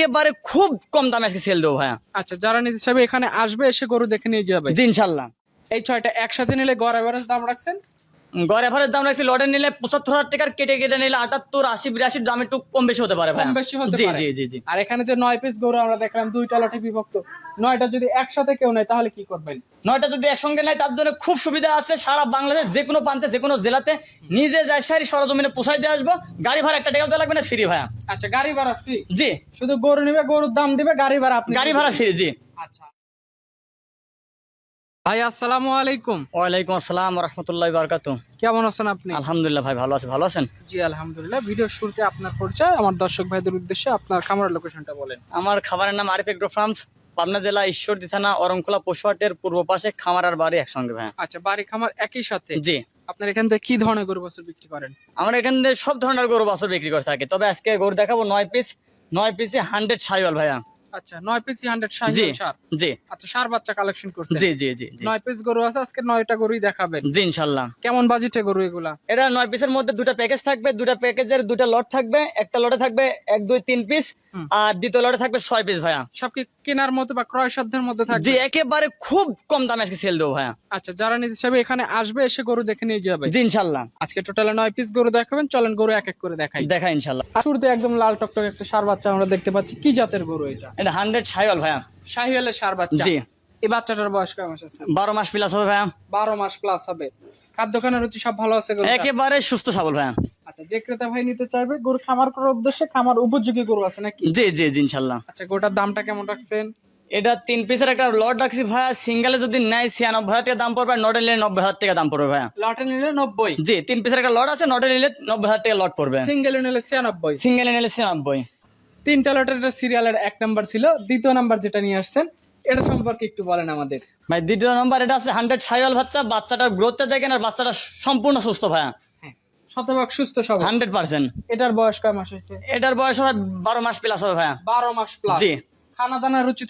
একেবারে খুব কম দামে আজকে সেল দেবো ভাইয়া। আচ্ছা যারা নিতে চাইবে এখানে আসবে এসে গরু দেখে নিয়ে যাবে। জি ইনশাল্লাহ। এই ছয়টা একসাথে নিলে গড় অ্যাভারেজ দাম রাখছেন? গড় এভারেজ দাম রাখছি লটে নিলে পঁচাত্তর হাজার টাকার কেটে কেটে নিলে আটাত্তর আশি বিরাশির দাম একটু কম বেশি হতে পারে ভাই কম বেশি হতে পারে। জি জি জি। আর এখানে যে নয় পিস গরু আমরা দেখলাম দুইটা লটে বিভক্ত। নয়টা যদি একসাথে কেউ নেয় তাহলে কি করবেন? নয়টা যদি একসঙ্গে নেয় তার জন্য খুব সুবিধা আছে। সারা বাংলাদেশ যে কোনো প্রান্তে যে কোনো জেলাতে নিজে যায় সারি সরজমিনে পোষাই দিয়ে আসব। গাড়ি ভাড়া একটা টাকাও দেওয়া লাগবে না ফ্রি ভাইয়া। আচ্ছা গাড়ি ভাড়া ফ্রি জি। শুধু গরু নিবে গরুর দাম দিবে গাড়ি ভাড়া আপনি গাড়ি ভাড়া ফ্রি জি। আচ্ছা। ভাই আসসালামু আলাইকুম। ওয়ালাইকুম আসসালাম রহমতুল্লাহ বারকাত কেমন আছেন আপনি? আলহামদুলিল্লাহ ভাই ভালো আছে। ভালো আছেন? জি আলহামদুলিল্লাহ। ভিডিও শুরুতে আপনার পরিচয় আমার দর্শক ভাইদের উদ্দেশ্যে আপনার খামারের লোকেশনটা বলেন। আমার খাবারের নাম আরিফ এগ্রো ফার্মস পাবনা জেলা ঈশ্বরদী থানা অরংখোলা পশুহাটের পূর্ব পাশে খামার আর বাড়ি একসঙ্গে ভাইয়া আচ্ছা বাড়ি খামার একই সাথে? জি। আপনার এখান থেকে কি ধরনের গরু বছর বিক্রি করেন? আমরা এখানে সব ধরনের গরু বাছর বিক্রি করে থাকি। তবে আজকে গরু দেখাবো নয় পিস নয় পিসে হান্ড্রেড সাইওয়াল ভাইয়া। আচ্ছা নয় পিস হান্ড্রেড জি সার। জি। আচ্ছা সার বাচ্চা কালেকশন করছেন জি জি জি জি। নয় পিস গরু আছে আজকে নয়টা গরুই দেখাবেন। জি ইনশাল্লাহ। কেমন বাজেটে গরু এগুলা? এটা নয় পিসের মধ্যে দুটো প্যাকেজ থাকবে দুটো প্যাকেজের দুটো লট থাকবে একটা লটে থাকবে এক দুই তিন পিস হুম। আর দ্বিতীয় লটে থাকবে ছয় পিস ভাইয়া। সব কি কেনার মতো বা ক্রয় সাধ্যের মধ্যে থাকবে? জি একেবারে খুব কম দামে আজকে সেল দেবো ভাইয়া। আচ্ছা যারা নিতে চাইবে এখানে আসবে এসে গরু দেখে নিয়ে যাবে। জি ইনশাল্লাহ। আজকে টোটালে নয় পিস গরু দেখাবেন চলেন গরু এক এক করে দেখাই। দেখা ইনশাল্লাহ। শুরুতে একদম লাল টকটক একটা সার বাচ্চা আমরা দেখতে পাচ্ছি। কি জাতের গরু এটা? এটা হান্ড্রেড সাইওয়াল ভাইয়া। শাহিওয়ালের সার বাচ্চা। জি। এই বাচ্চাটার বয়স কয় মাস আছে? বারো মাস প্লাস হবে ভাইয়া। বারো মাস প্লাস হবে। খাদ্য খানার রুচি সব ভালো আছে? একেবারে সুস্থ সবল ভাইয়া। আচ্ছা যে ক্রেতা ভাই নিতে চাইবে গরু খামার করার উদ্দেশ্যে খামার উপযোগী গরু আছে নাকি? জি জি জি ইনশাল্লাহ। আচ্ছা গরুটার দামটা কেমন রাখছেন? এটা তিন পিসের একটা লট রাখছি ভাইয়া। সিঙ্গেলে যদি নেয় ছিয়ানব্বই হাজার টাকা দাম পড়বে আর নটে নিলে নব্বই হাজার টাকা দাম পড়বে ভাইয়া। লটে নিলে নব্বই? জি তিন পিসের একটা লট আছে নটে নিলে নব্বই হাজার টাকা লট পড়বে। সিঙ্গেলে নিলে ছিয়ানব্বই? সিঙ্গেলে নিলে ছিয়ানব্বই। তিনটা লটের এটা সিরিয়ালের এক নাম্বার ছিল দ্বিতীয় নাম্বার যেটা নিয়ে আসছেন এটা সম্পর্কে একটু বলেন আমাদের। ভাই দ্বিতীয় নম্বর এটা আছে হান্ড্রেড সাইওয়াল বাচ্চা বাচ্চাটার গ্রোথটা দেখেন আর বাচ্চাটা সম্পূর্ণ সুস্থ ভাইয়া। শতভাগ সুস্থ সবল। এটার বয়স কয় মাস হয়েছে? এটার বয়স মাস প্লাস হবে ভাইয়া। বারো মাস প্লাস জি। খানা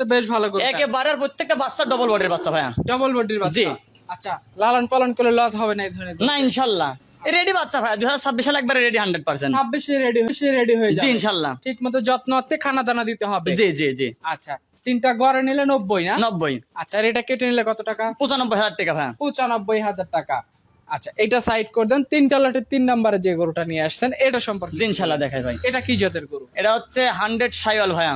তো বেশ ভালো করে একেবারে প্রত্যেকটা বাচ্চা ডবল বডির বাচ্চা ভাইয়া। ডবল বডির বাচ্চা? জি। আচ্ছা লালন পালন করলে লস হবে না এই ধরনের না রেডি বাচ্চা ভাইয়া দুই হাজার ছাব্বিশ সালে একবারে রেডি হান্ড্রেড পার্সেন্ট। ছাব্বিশে রেডি হয়ে রেডি হয়ে যাবে। ইনশাল্লাহ। ঠিক মতো যত্ন হতে খানা দানা দিতে হবে। জি জি জি। আচ্ছা তিনটা গড়ে নিলে নব্বই না? নব্বই। আচ্ছা আর এটা কেটে নিলে কত টাকা? পঁচানব্বই হাজার টাকা ভাইয়া। পঁচানব্বই হাজার টাকা। আচ্ছা এটা সাইড করে দেন তিনটা লটের তিন নম্বরে যে গরুটা নিয়ে আসছেন এটা সম্পর্কে ইনশাল্লাহ দেখাই ভাই। এটা কি জাতের গরু? এটা হচ্ছে হান্ড্রেড সাইওয়াল ভাইয়া।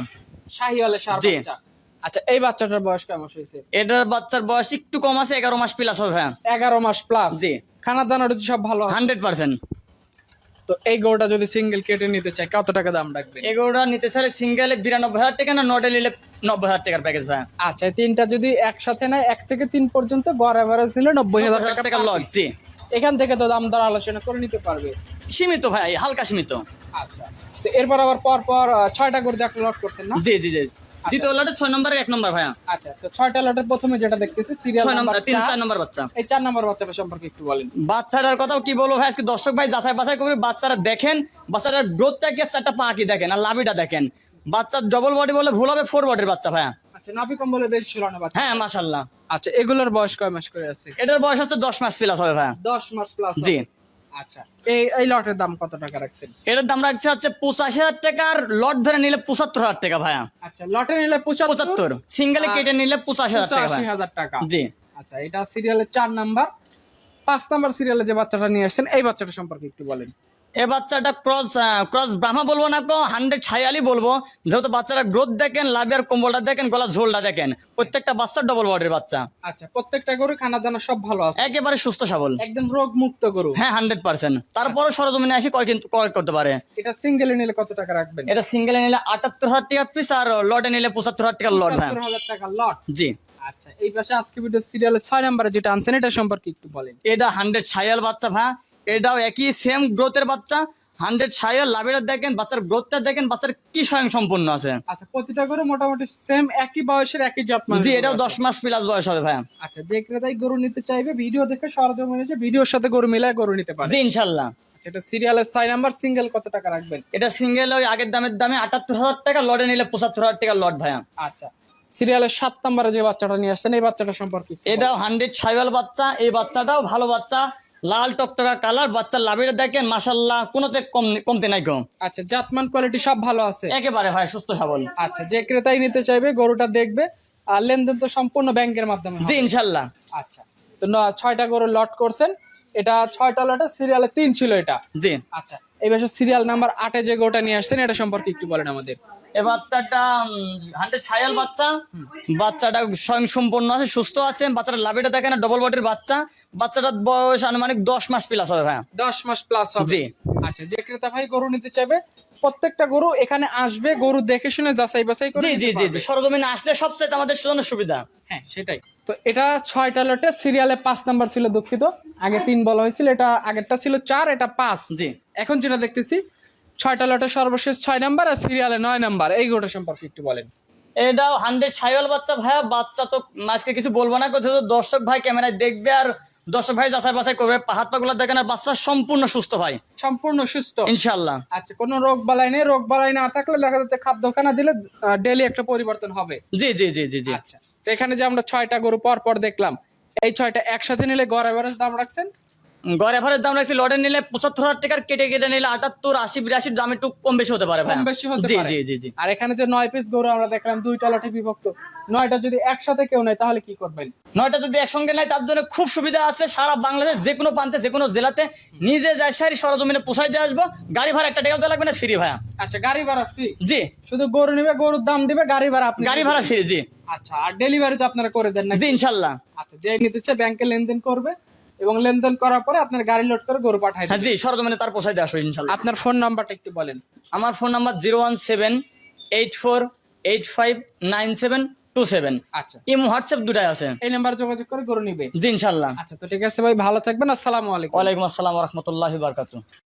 শাহিওয়ালের সার জি। বাচ্চা। আচ্ছা এই বাচ্চাটার বয়স কেমন হয়েছে? এটার বাচ্চার বয়স একটু কম আছে এগারো মাস প্লাস হবে ভাইয়া। এগারো মাস প্লাস জি। খানা দানা সব ভালো? আছে। হান্ড্রেড পার্সেন্ট তো এই গরুটা যদি সিঙ্গেল কেটে নিতে চাই কত টাকা দাম রাখবেন? এগুলোটা নিতে চাইলে সিঙ্গেলে বিরানব্বই হাজার টাকা না নটে নিলে নব্বই হাজার টাকার প্যাকেজ ভাইয়া। আচ্ছা এই তিনটা যদি একসাথে নেয় এক থেকে তিন পর্যন্ত গড় এভারেজ দিলে নব্বই হাজার টাকা টাকা লট জি। এখান থেকে তো দাম দর আলোচনা করে নিতে পারবে। সীমিত ভাই হালকা সীমিত। আচ্ছা। তো এরপর আবার পর পর ছয়টা করে দেখো লট করছেন না? জি জি জি। দ্বিতীয় লটে ছয় নম্বরের এক নম্বর ভাইয়া। আচ্ছা তো ছয়টা লটের প্রথমে যেটা দেখতেছি সিরিয়াল নম্বর তিন চার। নম্বর বাচ্চা। এই চার নম্বর বাচ্চাটা সম্পর্কে একটু বলেন। বাচ্চাটার কথাও কি বলব ভাই? আজকে দর্শক ভাই যাচাই বাছাই করে বাচ্চারা দেখেন বাচ্চাটার গ্রোথটা কি চারটা পা কি দেখেন আর লাভিটা দেখেন। বাচ্চার ডবল বডি বলে ভুল হবে ফোর বডির বাচ্চা ভাইয়া। আচ্ছা নাভি কম্বলে বেশ বাচ্চা। হ্যাঁ মাশাল্লাহ আচ্ছা এগুলোর বয়স কয় মাস করে আছে? এটার বয়স হচ্ছে দশ মাস প্লাস হবে ভাইয়া। দশ মাস প্লাস জি। আচ্ছা এই এই লটের দাম কত টাকা রাখছেন? এটার দাম রাখছে হচ্ছে পঁচাশি হাজার লট ধরে নিলে পঁচাত্তর হাজার টাকা ভাইয়া। আচ্ছা লটে নিলে পঁচাত্তর সিঙ্গেলে কেটে নিলে পঁচাশি হাজার টাকা হাজার টাকা। জি। আচ্ছা এটা সিরিয়ালের চার নাম্বার। পাঁচ নাম্বার সিরিয়ালে যে বাচ্চাটা নিয়ে আসছেন এই বাচ্চাটা সম্পর্কে একটু বলেন। এ বাচ্চাটা ক্রস ক্রস ব্রাহ্মা বলব না কো হান্ড্রেড ছায়ালি বলব। যেহেতু বাচ্চারা গ্রোথ দেখেন লাভিয়ার কম্বলটা দেখেন গলা ঝোলটা দেখেন প্রত্যেকটা বাচ্চার ডবল বডির বাচ্চা। আচ্ছা প্রত্যেকটা গরু খানা দানা সব ভালো আছে? একেবারে সুস্থ সবল। একদম রোগ মুক্ত গরু? হ্যাঁ হান্ড্রেড পার্সেন্ট তারপরও সরজমিনে এসে কয় কিন্তু ক্রয় করতে পারে? এটা সিঙ্গেলে নিলে কত টাকা রাখবেন? এটা সিঙ্গেলে নিলে আটাত্তর হাজার টাকা পিস আর লটে নিলে পঁচাত্তর হাজার টাকা লট হাজার টাকা লট জি। আচ্ছা এই পাশে আজকে ভিডিও সিরিয়ালের ছয় নাম্বারে যেটা আনছেন এটা সম্পর্কে একটু বলেন। এটা হান্ড্রেড ছায়াল বাচ্চা ভাই। এটাও একই সেম গ্রোথের বাচ্চা হান্ড্রেড ছায়াল লাভের দেখেন বাচ্চার গ্রোথটা দেখেন বাচ্চার কি স্বয়ং সম্পূর্ণ আছে। আচ্ছা প্রতিটা গরু মোটামুটি সেম একই বয়সের একই যত্ন জি এটাও দশ মাস প্লাস বয়স হবে ভাইয়া। আচ্ছা যে ক্রেতাই গরু নিতে চাইবে ভিডিও দেখে সরজমিনে এসে ভিডিওর সাথে গরু মিলায় গরু নিতে পারে। জি ইনশাল্লাহ। আচ্ছা এটা সিরিয়ালের ছয় নাম্বার সিঙ্গেল কত টাকা রাখবেন? এটা সিঙ্গেল ওই আগের দামের দামে আটাত্তর হাজার টাকা লটে নিলে পঁচাত্তর হাজার টাকা লট ভাইয়া। আচ্ছা সিরিয়ালের সাত নাম্বারে যে বাচ্চাটা নিয়ে আসছেন এই বাচ্চাটা সম্পর্কে এটাও হান্ড্রেড ছাইওয়াল বাচ্চা এই বাচ্চাটাও ভালো বাচ্চা লাল টকটকা কালার বাচ্চার লাভের দেখেন মাসাল্লাহ কোনোতে কম কমতে নাই কম আচ্ছা জাতমান কোয়ালিটি সব ভালো আছে? একেবারে ভাই সুস্থ সবল। আচ্ছা যে ক্রেতাই নিতে চাইবে গরুটা দেখবে আর লেনদেন তো সম্পূর্ণ ব্যাংকের মাধ্যমে জি ইনশাল্লাহ আচ্ছা তো ছয়টা গরু লট করছেন। এটা ছয়টা লটে সিরিয়ালে তিন ছিল এটা। জি। আচ্ছা এই সিরিয়াল নাম্বার আটে যে গরুটা নিয়ে আসছেন এটা সম্পর্কে একটু বলেন আমাদের। এ বাচ্চাটা হান্ড্রেড ছায়াল বাচ্চা। বাচ্চাটা স্বয়ং সম্পূর্ণ আছে সুস্থ আছে। বাচ্চাটা লাভিটা দেখেন ডবল বডির বাচ্চা। বাচ্চাটার বয়স আনুমানিক দশ মাস প্লাস হবে দশ মাস প্লাস হবে। জি। আচ্ছা যে ক্রেতা ভাই গরু নিতে চাইবে প্রত্যেকটা গরু এখানে আসবে গরু দেখে শুনে যাচাই বাছাই করে জি জি জি পারবে। জি। সরজমিনে আসলে সবচেয়ে আমাদের জন্য সুবিধা। হ্যাঁ সেটাই। তো এটা ছয়টা লটে সিরিয়ালে পাঁচ নাম্বার ছিল দুঃখিত। আগে তিন বলা হয়েছিল এটা আগেরটা ছিল চার এটা পাঁচ। জি। এখন যেটা দেখতেছি ছয়টা লটে সর্বশেষ ছয় নাম্বার আর সিরিয়ালে নয় নাম্বার। এই গরুটা সম্পর্কে একটু বলেন। এটাও হান্ড্রেড ছায়াল বাচ্চা ভাইয়া। বাচ্চা তো আজকে কিছু বলব না যেহেতু দর্শক ভাই ক্যামেরায় দেখবে আর দর্শক ভাই যাচাই বাছাই করবে হাত পা গুলো দেখেন আর বাচ্চা সম্পূর্ণ সুস্থ ভাই। সম্পূর্ণ সুস্থ। ইনশাল্লাহ আচ্ছা কোনো রোগ বালাই নেই। রোগ বালাই না থাকলে দেখা যাচ্ছে খাদ্য খানা দিলে ডেলি একটা পরিবর্তন হবে। জি জি জি জি জি। আচ্ছা তো এখানে যে আমরা ছয়টা গরু পর পর দেখলাম এই ছয়টা একসাথে নিলে গড় এভারেজ দাম রাখছেন? গড় এভারের দাম রাখছি লটে নিলে পঁচাত্তর হাজার টাকার কেটে কেটে নিলে আটাত্তর আশি দাম একটু কম বেশি হতে পারে ভাই কম বেশি হতে পারে। জি জি জি। আর এখানে যে নয় পিস গরু আমরা দেখলাম দুইটা লটে বিভক্ত। নয়টা যদি একসাথে কেউ নেয় তাহলে কি করবেন? নয়টা যদি একসঙ্গে নেয় তার জন্য খুব সুবিধা আছে। সারা বাংলাদেশ যে কোনো প্রান্তে যে কোনো জেলাতে নিজে যায় সারি সরজমিনে পোষাই দিয়ে আসব। গাড়ি ভাড়া একটা টাকাও দেওয়া লাগবে না ফ্রি ভাইয়া। আচ্ছা গাড়ি ভাড়া ফ্রি জি। শুধু গরু নিবে গরুর দাম দিবে গাড়ি ভাড়া আপনি গাড়ি ভাড়া ফ্রি জি। আচ্ছা আর ডেলিভারি তো আপনারা করে দেন না জি ইনশাল্লাহ। আচ্ছা যে নিতে চায় ব্যাংকে লেনদেন করবে এবং লেনদেন করার পরে আপনার গাড়ি লোড করে গরু পাঠাই হ্যাঁ জি সরজমিনে তার পোষাই আসব ইনশাল্লাহ। আপনার ফোন নাম্বারটা একটু বলেন। আমার phone number zero one seven eight four eight five nine seven two seven আচ্ছা। ইমো হোয়াটসঅ্যাপ দুটাই আছে। এই নাম্বার যোগাযোগ করে গরু নিবে। জি ইনশাল্লাহ। আচ্ছা তো ঠিক আছে ভাই ভালো থাকবেন আসসালামু আলাইকুম। ওয়ালাইকুম আসসালাম রহমতুল্লাহ বারকাতু